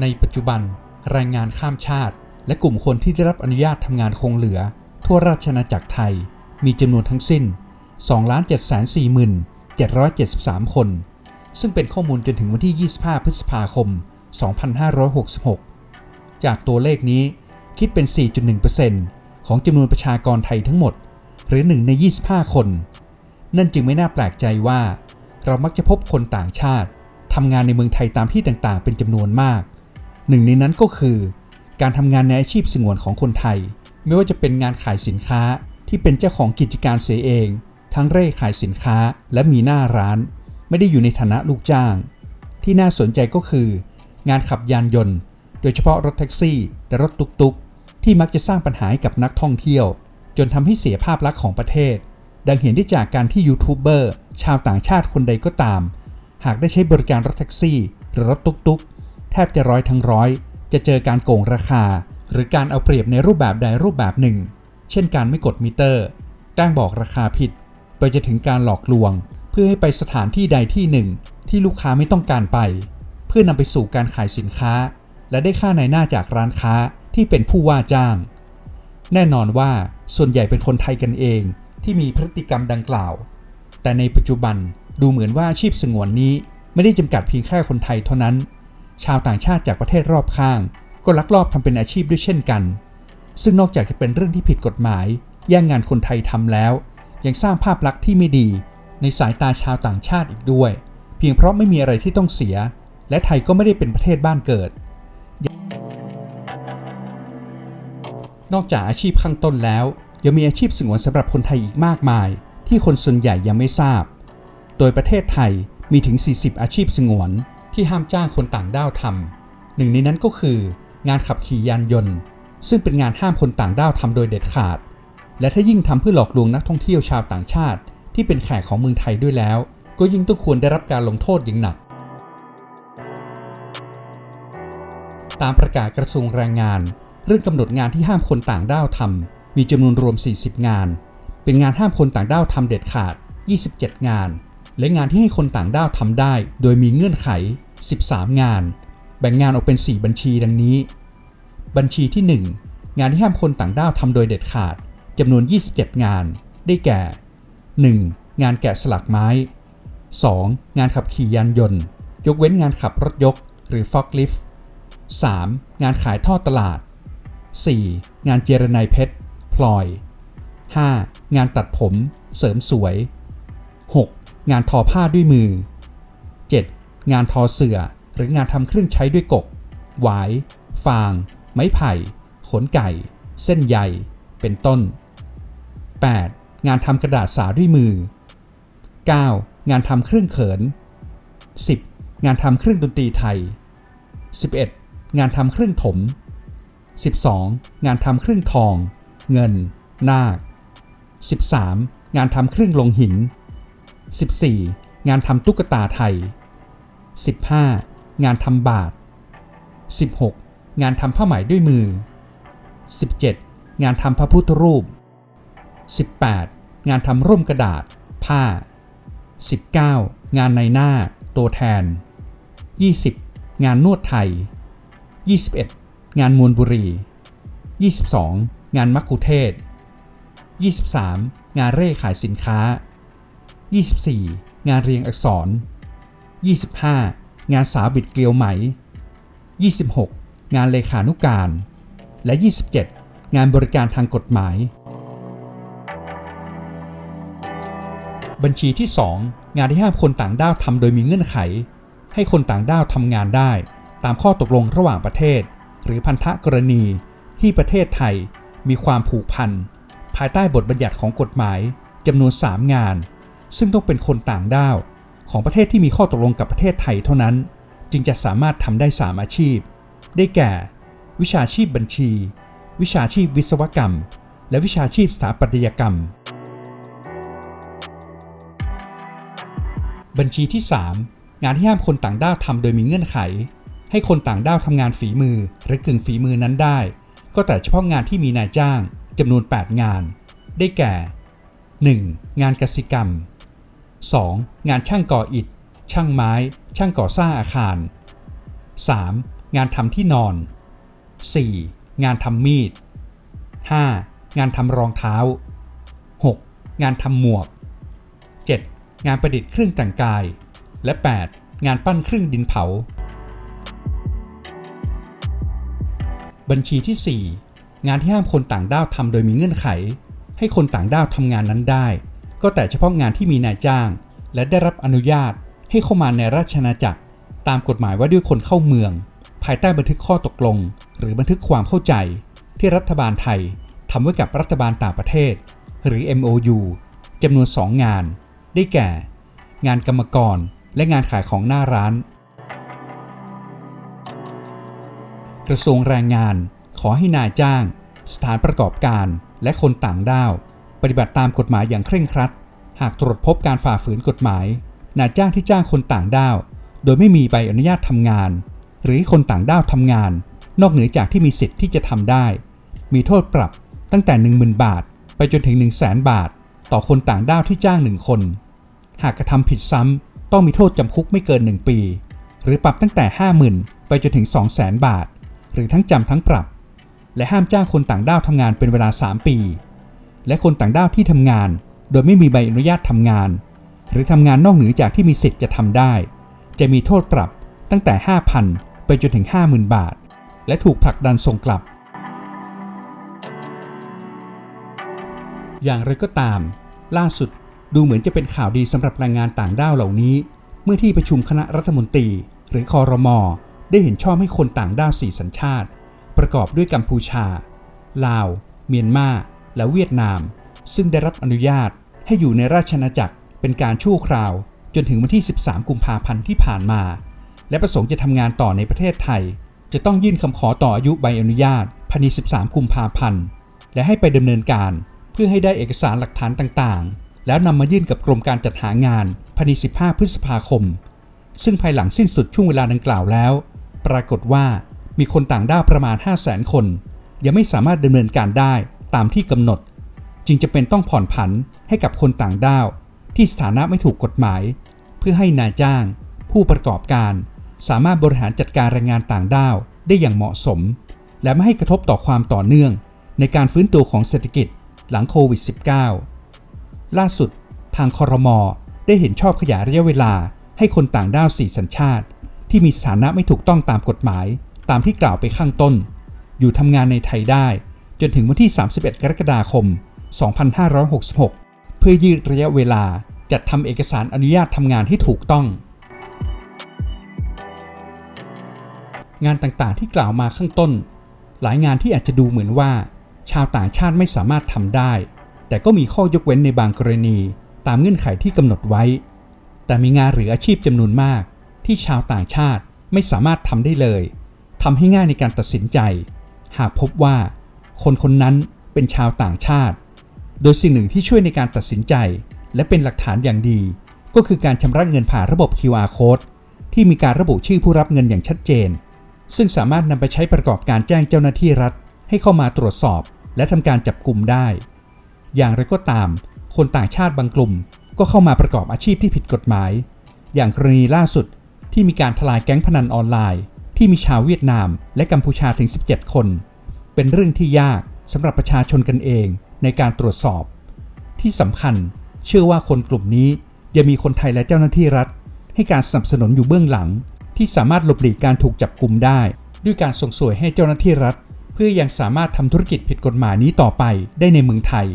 ในปัจจุบันแรงงานข้ามชาติ และกลุ่มคนที่ได้รับอนุญาตทำงานคงเหลือ ทั่วราชอาณาจักรไทยมีจำนวนทั้งสิ้น 2,740,773 คน ซึ่งเป็นข้อมูลจนถึงวันที่ 25 พฤษภาคม 2566 จากตัวเลขนี้คิดเป็น 4.1%ของจำนวนประชากรไทยทั้งหมด หรือ 1 ใน 25 คน นั่นจึงไม่น่าแปลกใจว่า เรามักจะพบคนต่างชาติทำงานในเมืองไทยตามที่ต่างๆ เป็นจำนวนมาก หนึ่งในนั้นก็คือ การทำงานในอาชีพสงวนของคนไทย ไม่ว่าจะเป็นงานขายสินค้าที่เป็นเจ้าของกิจการเสียเอง ทั้งเร่ขายสินค้าและมีหน้าร้าน ไม่ได้อยู่ในฐานะลูกจ้าง ที่น่าสนใจก็คือ งานขับยานยนต์ โดยเฉพาะรถแท็กซี่ และรถตุกๆ ที่มักจะสร้างปัญหาให้กับนักท่องเที่ยว จนทำให้เสียภาพลักษณ์ของประเทศ ดังเห็นได้จากการที่ยูทูบเบอร์ชาวต่างชาติคนใดก็ตาม หากได้ใช้บริการรถแท็กซี่ หรือรถตุกๆ แทบจะร้อยทั้งร้อย จะเจอการโกงราคา หรือการเอาเปรียบในรูปแบบใดรูปแบบหนึ่ง เช่นการไม่กดมิเตอร์แจ้งบอกราคาผิด ไปจะถึงการหลอกลวง เพื่อให้ไปสถานที่ใดที่หนึ่ง ที่ลูกค้าไม่ต้องการไป เพื่อนำไปสู่การขายสินค้า และได้ค่าในหน้าจากร้านค้าที่เป็นผู้ว่าจ้าง แน่นอนว่าส่วนใหญ่เป็นคนไทยกันเองที่มีพฤติกรรมดังกล่าว แต่ในปัจจุบันดูเหมือนว่าอาชีพสงวนนี้ไม่ได้จำกัดเพียงแค่คนไทยเท่านั้น ชาวต่างชาติจากประเทศรอบข้าง ก็ลักลอบทำเป็นอาชีพด้วยเช่นกัน ซึ่งนอกจากจะเป็นเรื่องที่ผิดกฎหมาย แย่งงานคนไทยทำแล้ว ยังสร้างภาพลักษณ์ที่ไม่ดี ในสายตาชาวต่างชาติอีกด้วย เพียงเพราะไม่มีอะไรที่ต้องเสีย และไทยก็ไม่ได้เป็นประเทศบ้านเกิด นอกจากอาชีพข้างต้นแล้ว ยังมีอาชีพสงวนสำหรับคนไทยอีกมากมาย ที่คนส่วนใหญ่ยังไม่ทราบ โดยประเทศไทยมีถึง 40 อาชีพสงวน ที่ห้ามจ้างคนต่างด้าวทำหนึ่งในนั้นก็คืองานขับขี่ยานยนต์ ซึ่งเป็นงานห้ามคนต่างด้าวทำโดยเด็ดขาด และถ้ายิ่งทำเพื่อหลอกลวงนักท่องเที่ยวชาวต่างชาติ ที่เป็นแขกของเมืองไทยด้วยแล้ว ก็ยิ่งต้องควรได้รับการลงโทษอย่างหนัก ตามประกาศกระทรวงแรงงาน เรื่องกำหนดงานที่ห้ามคนต่างด้าวทำมีจำนวนรวม 40 งาน เป็นงานห้ามคนต่างด้าวทำเด็ดขาด 27 งาน และงานที่ให้คนต่างด้าวทำได้ โดยมีเงื่อนไข 13 งาน แบ่งงานออกเป็น 4 บัญชีดังนี้ บัญชีที่ 1 งานที่ห้ามคนต่างด้าวทำโดยเด็ดขาดจำนวน 27 งาน ได้แก่ 1. งานแกะสลักไม้ 2. งานขับขี่ยานยนต์ ยกเว้นงานขับรถยกหรือฟอกลิฟต์ 3. งานขายท่อตลาด 4. งานเจรไนเพชร พลอย 5. งานตัดผม เสริมสวย 6. งานทอผ้าด้วยมือ 7. งานทอเสื่อหรืองานทำเครื่องใช้ด้วยกก หวาย ฟาง ไม้ไผ่ ขนไก่ เส้นใย เป็นต้น 8. งานทำกระดาษสาด้วยมือ 9. งานทำเครื่องเขิน 10. งานทำเครื่องดนตรีไทย 11. งานทำเครื่องถม 12. งานทำเครื่องทอง เงิน นาค 13. งานทำเครื่องลงหิน 14. งานทำตุ๊กตาไทย 15. งานทำบาท 16. งานทำผ้าไหมด้วยมือ 17. งานทำพระพุทธรูป 18. งานทำร่มกระดาษ ผ้า 19. งานในหน้า ตัวแทน 20. งานนวดไทย 21. งานมวลบุรี 22. งานมักคุเทศ 23. งานเร่ขายสินค้า 24. งานเรียงอักษร 25. งานสาวบิดเกลียวไหม 26. งานเลขานุการ และ 27. งานบริการทางกฎหมาย บัญชีที่ 2 งานที่ห้ามคนต่างด้าวทำโดยมีเงื่อนไข ให้คนต่างด้าวทำงานได้ ตามข้อตกลงระหว่างประเทศ หรือพันธกรณีที่ประเทศไทยมีความผูกพัน ภายใต้บทบัญญัติของกฎหมายจำนวน 3 งาน ซึ่งต้องเป็นคนต่างด้าว ของประเทศที่มีข้อตกลงกับประเทศไทยเท่านั้น จึงจะสามารถทำได้ 3 อาชีพ ได้แก่ วิชาชีพบัญชี วิชาชีพวิศวกรรม และวิชาชีพสถาปัตยกรรม บัญชีที่ 3 งานที่ห้ามคนต่างด้าวทำโดยมีเงื่อนไข ให้คนต่างด้าวทำงานฝีมือหรือกึ่งฝีมือนั้นได้ ก็แต่เฉพาะงานที่มีนายจ้างจำนวน 8 งาน ได้แก่ 1. งานกสิกรรม 2. งานช่างก่ออิฐ ช่างไม้ ช่างก่อสร้างอาคาร 3. งานทำที่นอน 4. งานทำมีด 5. งานทำรองเท้า 6. งานทำหมวก 7. งานประดิษฐ์เครื่องแต่งกาย และ 8. งานปั้นเครื่องดินเผา บัญชีที่ 4 งานที่ห้ามคนต่างด้าวทำโดยมีเงื่อนไข ให้คนต่างด้าวทำงานนั้นได้ ก็แต่เฉพาะงานที่มีนายจ้าง และได้รับอนุญาตให้เข้ามาในราชอาณาจักร ตามกฎหมายว่าด้วยคนเข้าเมือง ภายใต้บันทึกข้อตกลง หรือบันทึกความเข้าใจ ที่รัฐบาลไทยทำไว้กับรัฐบาลต่างประเทศ หรือ MOU จำนวน 2 งาน ได้แก่ งานกรรมกรและงานขายของหน้าร้าน กระทรวงแรงงานขอให้นายจ้าง สถานประกอบการและคนต่างด้าว ปฏิบัติตามกฎหมายอย่างเคร่งครัด หากตรวจพบการฝ่าฝืนกฎหมายนายจ้างที่จ้างคนต่างด้าว โดยไม่มีใบอนุญาตทำงาน หรือคนต่างด้าวทำงาน นอกเหนือจากที่มีสิทธิ์ที่จะทำได้ มีโทษปรับตั้งแต่ 10,000 บาท ไปจนถึง 1 0 0 0 0แบาท ต่อคนต่างด้าวที่จ้างหนึ่งคน หากกระทำผิดซ้ำต้องมีโทษจำคุกไม่เกิน 1 ปี หรือปรับตั้งแต่ 50,000 ไปจนถึง 200,000 บาท หรือทั้งจำทั้งปรับ และห้ามจ้างคนต่างด้าวทำงานเป็นเวลา 3 ปี และคนต่างด้าวที่ทำงาน โดยไม่มีใบอนุญาตทำงาน หรือทำงานนอกเหนือจากที่มีสิทธิ์จะทำได้ จะมีโทษปรับตั้งแต่ 5,000 ไปจนถึง 50,000 บาท และถูกผลักดันส่งกลับ อย่างไรก็ตาม ล่าสุดดูเหมือนจะเป็นข่าวดีสำหรับแรงงานต่างด้าวเหล่านี้ เมื่อที่ประชุมคณะรัฐมนตรี หรือคอรมอได้เห็นชอบให้คนต่างด้าวสี่สัญชาติ ประกอบด้วยกัมพูชา ลาว เมียนมา และเวียดนาม ซึ่งได้รับอนุญาตให้อยู่ในราชอาณาจักรเป็นการชั่วคราว จนถึงวันที่ 13 กุมภาพันธ์ที่ผ่านมา และประสงค์จะทำงานต่อในประเทศไทย จะต้องยื่นคำขอต่ออายุใบอนุญาตภายใน 13 กุมภาพันธ์และให้ไปดำเนินการเพื่อให้ได้เอกสารหลักฐานต่างๆ แล้วนำมายื่นกับกรมการจัดหางานภายใน 15 พฤษภาคม ซึ่งภายหลังสิ้นสุดช่วงเวลาดังกล่าวแล้ว ปรากฏว่ามีคนต่างด้าวประมาณ 5 0 0 0 0 0 คน ยังไม่สามารถดำเนินการได้ ตามที่กำหนด จึงจะเป็นต้องผ่อนผันให้กับคนต่างด้าว ที่สถานะไม่ถูกกฎหมาย เพื่อให้นายจ้าง ผู้ประกอบการ สามารถบริหารจัดการแรงงานต่างด้าวได้อย่างเหมาะสม และไม่ให้กระทบต่อความต่อเนื่อง ในการฟื้นตัวของเศรษฐกิจหลังโควิด -19 ล่าสุด ทางคอรมอได้เห็นชอบขยายระยะเวลาให้คนต่างด้าวสี่สัญชาติ ที่มีสถานะไม่ถูกต้องตามกฎหมาย ตามที่กล่าวไปข้างต้น อยู่ทำงานในไทยได้ จนถึงวันที่ 31 กรกฎาคม 2566 เพื่อยืดระยะเวลาจัดทำเอกสารอนุญาตทำงานให้ถูกต้อง งานต่างๆที่กล่าวมาข้างต้น หลายงานที่อาจจะดูเหมือนว่า ชาวต่างชาติไม่สามารถทำได้ แต่ก็มีข้อยกเว้นในบางกรณีตามเงื่อนไขที่กำหนดไว้ แต่มีงานหรืออาชีพจำนวนมาก ที่ชาวต่างชาติไม่สามารถทำได้เลยทำให้ง่ายในการตัดสินใจ หากพบว่า คนคนนั้นเป็นชาวต่างชาติ โดยสิ่งหนึ่งที่ช่วยในการตัดสินใจ และเป็นหลักฐานอย่างดี ก็คือการชำระเงินผ่านระบบ QR code ที่มีการระบุชื่อผู้รับเงินอย่างชัดเจน ซึ่งสามารถนำไปใช้ประกอบการแจ้งเจ้าหน้าที่รัฐ ให้เข้ามาตรวจสอบ และทำการจับกลุ่มได้ อย่างไรก็ตาม คนต่างชาติบางกลุ่ม ก็เข้ามาประกอบอาชีพที่ผิดกฎหมาย อย่างกรณีล่าสุดที่มีการทลายแก๊งพนันออนไลน์ ที่มีชาวเวียดนาม และกัมพูชาถึง 17 คน เป็นเรื่องที่ยากสำหรับประชาชนกันเองในการตรวจสอบ ที่สำคัญเชื่อว่าคนกลุ่มนี้ยังมีคนไทยและเจ้าหน้าที่รัฐ ให้การสนับสนุนอยู่เบื้องหลัง ที่สามารถหลบหลีกการถูกจับกลุ่มได้ ด้วยการส่งสวยให้เจ้าหน้าที่รัฐ เพื่อยังสามารถทำธุรกิจผิดกฎหมายนี้ต่อไปได้ในเมืองไทย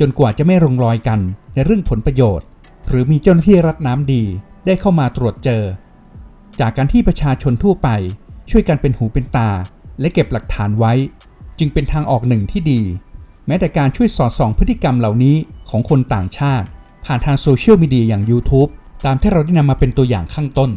จนกว่าจะไม่ลงรอยกันในเรื่องผลประโยชน์ หรือมีเจ้าหน้าที่รัฐน้ำดีได้เข้ามาตรวจเจอ จากการที่ประชาชนทั่วไป ช่วยกันเป็นหูเป็นตา และเก็บหลักฐานไว้ จึงเป็นทางออกหนึ่งที่ดี แม้แต่การช่วยสอดส่องพฤติกรรมเหล่านี้ของคนต่างชาติ ผ่านทางโซเชียลมีเดียอย่าง YouTube ตามที่เราได้นำมาเป็นตัวอย่างข้างต้น